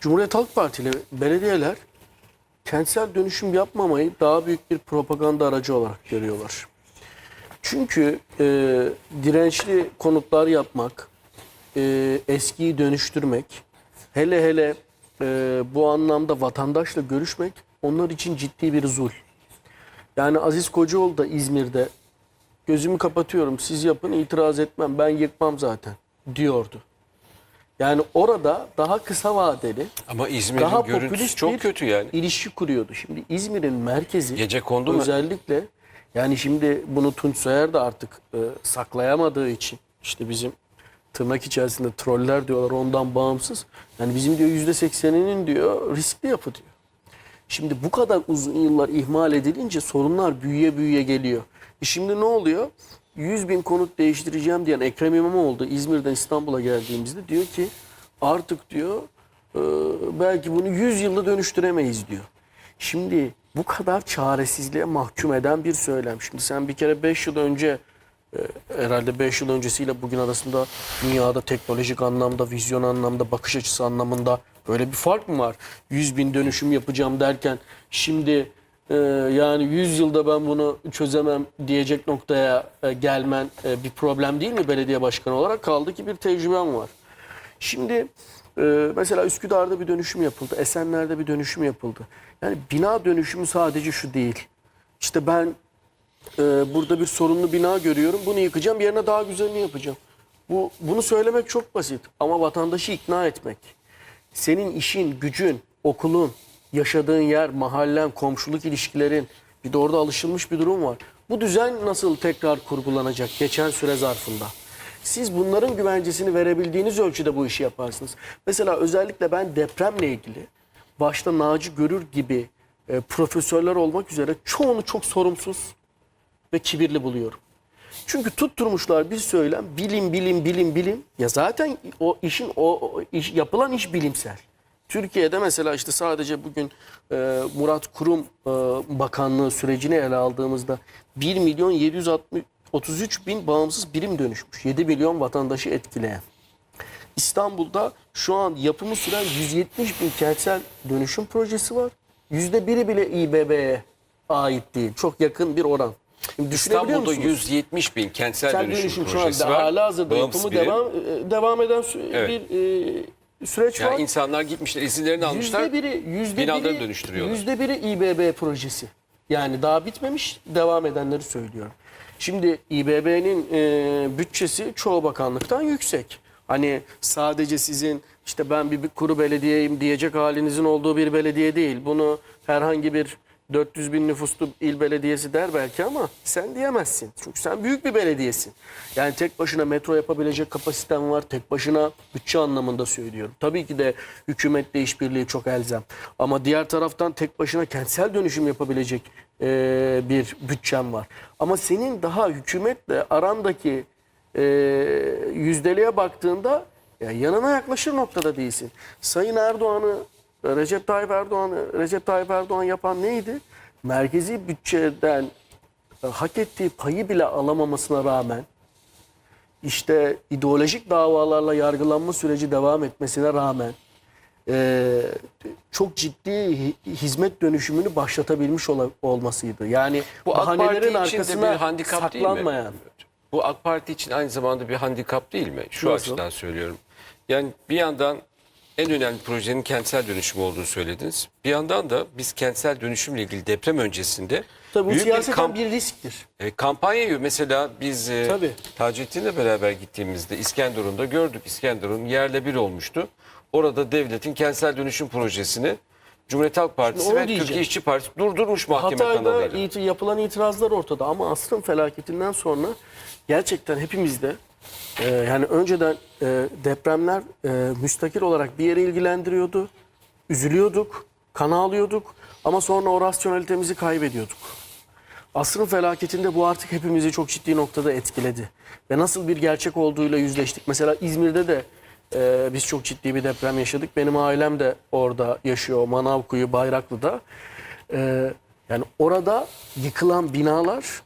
Cumhuriyet Halk Partili belediyeler kentsel dönüşüm yapmamayı daha büyük bir propaganda aracı olarak görüyorlar. Çünkü e, dirençli konutlar yapmak, e, eskiyi dönüştürmek, hele hele e, bu anlamda vatandaşla görüşmek onlar için ciddi bir zul. Yani Aziz Kocaoğlu da İzmir'de gözümü kapatıyorum siz yapın itiraz etmem ben yıkmam zaten diyordu. Yani orada daha kısa vadeli Ama İzmir'in daha görüntüsü popülist çok bir kötü yani. ilişki kuruyordu. Şimdi İzmir'in merkezi Gece kondu mu? özellikle yani şimdi bunu Tunç Soyer da artık e, saklayamadığı için işte bizim tırnak içerisinde troller diyorlar ondan bağımsız. Yani bizim diyor yüzde sekseninin diyor riskli yapı diyor. Şimdi bu kadar uzun yıllar ihmal edilince sorunlar büyüye büyüye geliyor. E şimdi ne oluyor? 100 bin konut değiştireceğim diyen Ekrem İmamoğlu da İzmir'den İstanbul'a geldiğimizde diyor ki artık diyor e, belki bunu 100 yılda dönüştüremeyiz diyor. Şimdi bu kadar çaresizliğe mahkum eden bir söylem. Şimdi sen bir kere 5 yıl önce e, herhalde 5 yıl öncesiyle bugün arasında dünyada teknolojik anlamda, vizyon anlamda, bakış açısı anlamında böyle bir fark mı var? 100 bin dönüşüm yapacağım derken şimdi e, yani 100 yılda ben bunu çözemem diyecek noktaya e, gelmen e, bir problem değil mi belediye başkanı olarak? Kaldı ki bir tecrübem var. Şimdi e, mesela Üsküdar'da bir dönüşüm yapıldı. Esenler'de bir dönüşüm yapıldı. Yani bina dönüşümü sadece şu değil. İşte ben burada bir sorunlu bina görüyorum. Bunu yıkacağım, yerine daha güzelini yapacağım. Bu bunu söylemek çok basit ama vatandaşı ikna etmek. Senin işin, gücün, okulun, yaşadığın yer, mahallen, komşuluk ilişkilerin bir de orada alışılmış bir durum var. Bu düzen nasıl tekrar kurgulanacak geçen süre zarfında? Siz bunların güvencesini verebildiğiniz ölçüde bu işi yaparsınız. Mesela özellikle ben depremle ilgili başta Naci Görür gibi e, profesörler olmak üzere çoğunu çok sorumsuz ve kibirli buluyorum. Çünkü tutturmuşlar bir söylem bilim bilim bilim bilim. Ya zaten o işin o, o iş, yapılan iş bilimsel. Türkiye'de mesela işte sadece bugün e, Murat Kurum e, bakanlığı sürecini ele aldığımızda 1 milyon 733 bin bağımsız birim dönüşmüş. 7 milyon vatandaşı etkileyen. İstanbul'da şu an yapımı süren 170 bin kentsel dönüşüm projesi var. Yüzde biri bile İBB'ye ait değil. Çok yakın bir oran. Şimdi İstanbul'da musunuz? 170 bin kentsel Kentsel dönüşüm, dönüşüm şu projesi anda var. hala hazırda yapımı birim. devam e, devam eden Evet. bir e, süreç var. Yani insanlar gitmişler, izinlerini almışlar. Yüzde biri, yüzde binalarını biri, dönüştürüyorlar. Yüzde biri İBB projesi. Yani daha bitmemiş, devam edenleri söylüyorum. Şimdi İBB'nin e, bütçesi çoğu bakanlıktan yüksek. Hani sadece sizin işte ben bir, bir kuru belediyeyim diyecek halinizin olduğu bir belediye değil. Bunu herhangi bir 400 bin nüfuslu il belediyesi der belki ama sen diyemezsin. Çünkü sen büyük bir belediyesin. Yani tek başına metro yapabilecek kapasiten var. Tek başına bütçe anlamında söylüyorum. Tabii ki de hükümetle işbirliği çok elzem. Ama diğer taraftan tek başına kentsel dönüşüm yapabilecek e, bir bütçem var. Ama senin daha hükümetle arandaki e, yüzdeliğe baktığında ya yanına yaklaşır noktada değilsin. Sayın Erdoğan'ı Recep Tayyip Erdoğan'ı Recep Tayyip Erdoğan yapan neydi? Merkezi bütçeden e, hak ettiği payı bile alamamasına rağmen işte ideolojik davalarla yargılanma süreci devam etmesine rağmen e, çok ciddi hi- hizmet dönüşümünü başlatabilmiş olmasıydı. Yani Bu AK Parti için de arkasına bir handikap değil mi? saklanmayan. Bu AK Parti için aynı zamanda bir handikap değil mi? Şu Nasıl? açıdan söylüyorum. Yani bir yandan en önemli projenin kentsel dönüşüm olduğunu söylediniz. Bir yandan da biz kentsel dönüşümle ilgili deprem öncesinde Tabii bu büyük bir siyaseten kamp- bir risktir. E, kampanyayı mesela biz e, Tabii. Taceddin'le beraber gittiğimizde İskenderun'da gördük. İskenderun yerle bir olmuştu. Orada devletin kentsel dönüşüm projesini Cumhuriyet Halk Partisi onu ve diyeceğim. Türkiye İşçi Partisi durdurmuş mahkeme Hatay'da kanalıyla. iti- yapılan itirazlar ortada ama asrın felaketinden sonra gerçekten hepimizde e, yani önceden e, depremler e, müstakil olarak bir yere ilgilendiriyordu. Üzülüyorduk, kan ağlıyorduk ama sonra o rasyonalitemizi kaybediyorduk. Asrın felaketinde bu artık hepimizi çok ciddi noktada etkiledi. Ve nasıl bir gerçek olduğuyla yüzleştik. Mesela İzmir'de de e, biz çok ciddi bir deprem yaşadık. Benim ailem de orada yaşıyor. Manavkuyu, Bayraklı'da. E, yani orada yıkılan binalar,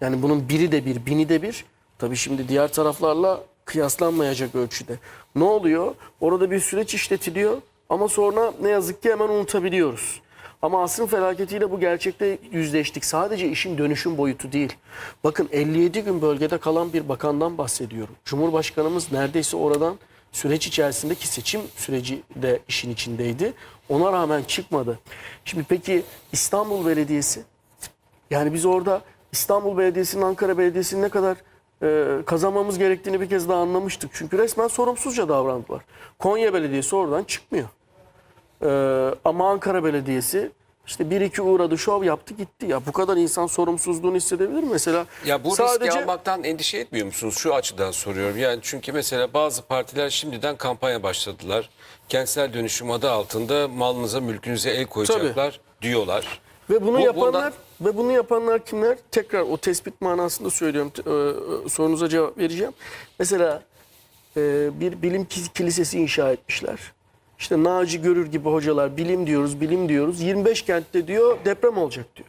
yani bunun biri de bir, bini de bir. Tabii şimdi diğer taraflarla kıyaslanmayacak ölçüde. Ne oluyor? Orada bir süreç işletiliyor. Ama sonra ne yazık ki hemen unutabiliyoruz. Ama asrın felaketiyle bu gerçekte yüzleştik. Sadece işin dönüşüm boyutu değil. Bakın 57 gün bölgede kalan bir bakandan bahsediyorum. Cumhurbaşkanımız neredeyse oradan süreç içerisindeki seçim süreci de işin içindeydi. Ona rağmen çıkmadı. Şimdi peki İstanbul Belediyesi yani biz orada İstanbul Belediyesi'nin, Ankara Belediyesi'nin ne kadar e, kazanmamız gerektiğini bir kez daha anlamıştık. Çünkü resmen sorumsuzca davrandılar. Konya Belediyesi oradan çıkmıyor. E, ama Ankara Belediyesi işte bir iki uğradı, şov yaptı gitti. Ya bu kadar insan sorumsuzluğunu hissedebilir mi? Mesela Ya bu sadece riski almaktan endişe etmiyor musunuz? Şu açıdan soruyorum. Yani çünkü mesela bazı partiler şimdiden kampanya başladılar. Kentsel dönüşüm adı altında malınıza, mülkünüze el koyacaklar diyorlar. Ve bunu Bu- yapanlar bundan- ve bunu yapanlar kimler? Tekrar o tespit manasında söylüyorum. E, e, Sorunuza cevap vereceğim. Mesela e, bir bilim ki- kilisesi inşa etmişler. İşte Naci Görür gibi hocalar bilim diyoruz, bilim diyoruz. 25 kentte diyor deprem olacak diyor.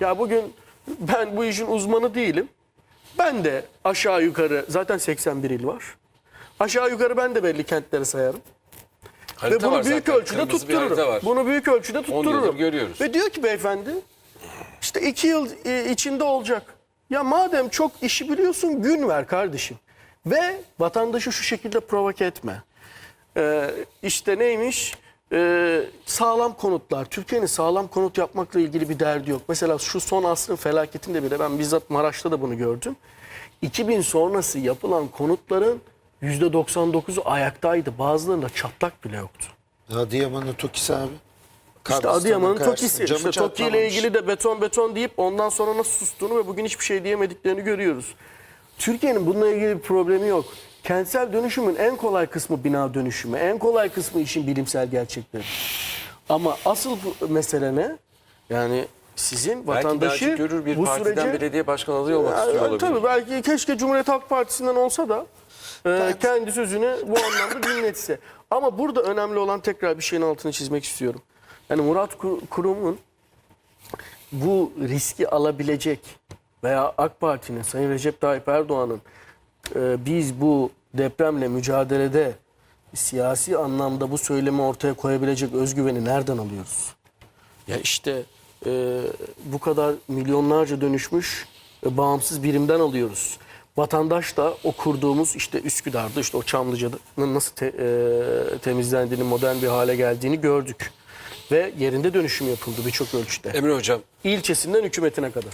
Ya bugün ben bu işin uzmanı değilim. Ben de aşağı yukarı zaten 81 il var. Aşağı yukarı ben de belli kentleri sayarım. Harita Ve bunu büyük zaten, ölçüde kırmızı bir harita tuttururum. Bunu büyük ölçüde tuttururum. Ve diyor ki beyefendi işte iki yıl e, içinde olacak. Ya madem çok işi biliyorsun gün ver kardeşim. Ve vatandaşı şu şekilde provoke etme. Ee, işte neymiş? Ee, sağlam konutlar. Türkiye'nin sağlam konut yapmakla ilgili bir derdi yok. Mesela şu son asrın felaketinde bile ben bizzat Maraş'ta da bunu gördüm. 2000 sonrası yapılan konutların %99'u ayaktaydı. Bazılarında çatlak bile yoktu. Adıyaman'ın Tokisi abi. İşte Kabristan'ın Adıyaman'ın karşısında Toki'si. camı İşte Toki ile çatlamamış. ilgili de beton beton deyip ondan sonra nasıl sustuğunu ve bugün hiçbir şey diyemediklerini görüyoruz. Türkiye'nin bununla ilgili bir problemi yok. Kentsel dönüşümün en kolay kısmı bina dönüşümü. En kolay kısmı işin bilimsel gerçekleri. Ama asıl bu mesele ne? Yani sizin Belki vatandaşı Görür bir bu partiden sürece... belediye başkanı adayı olmak istiyor olabilir. Tabii belki keşke Cumhuriyet Halk Partisi'nden olsa da e, kendi sözünü bu anlamda dinletse. Ama burada önemli olan tekrar bir şeyin altını çizmek istiyorum. Yani Murat Kur- Kurum'un bu riski alabilecek veya AK Parti'nin, Sayın Recep Tayyip Erdoğan'ın e, biz bu depremle mücadelede siyasi anlamda bu söylemi ortaya koyabilecek özgüveni nereden alıyoruz? Ya işte e, bu kadar milyonlarca dönüşmüş e, bağımsız birimden alıyoruz. Vatandaş da o kurduğumuz işte Üsküdar'da işte o Çamlıca'nın nasıl te- e, temizlendiğini, modern bir hale geldiğini gördük. Ve yerinde dönüşüm yapıldı birçok ölçüde. Emre Hocam İlçesinden hükümetine kadar.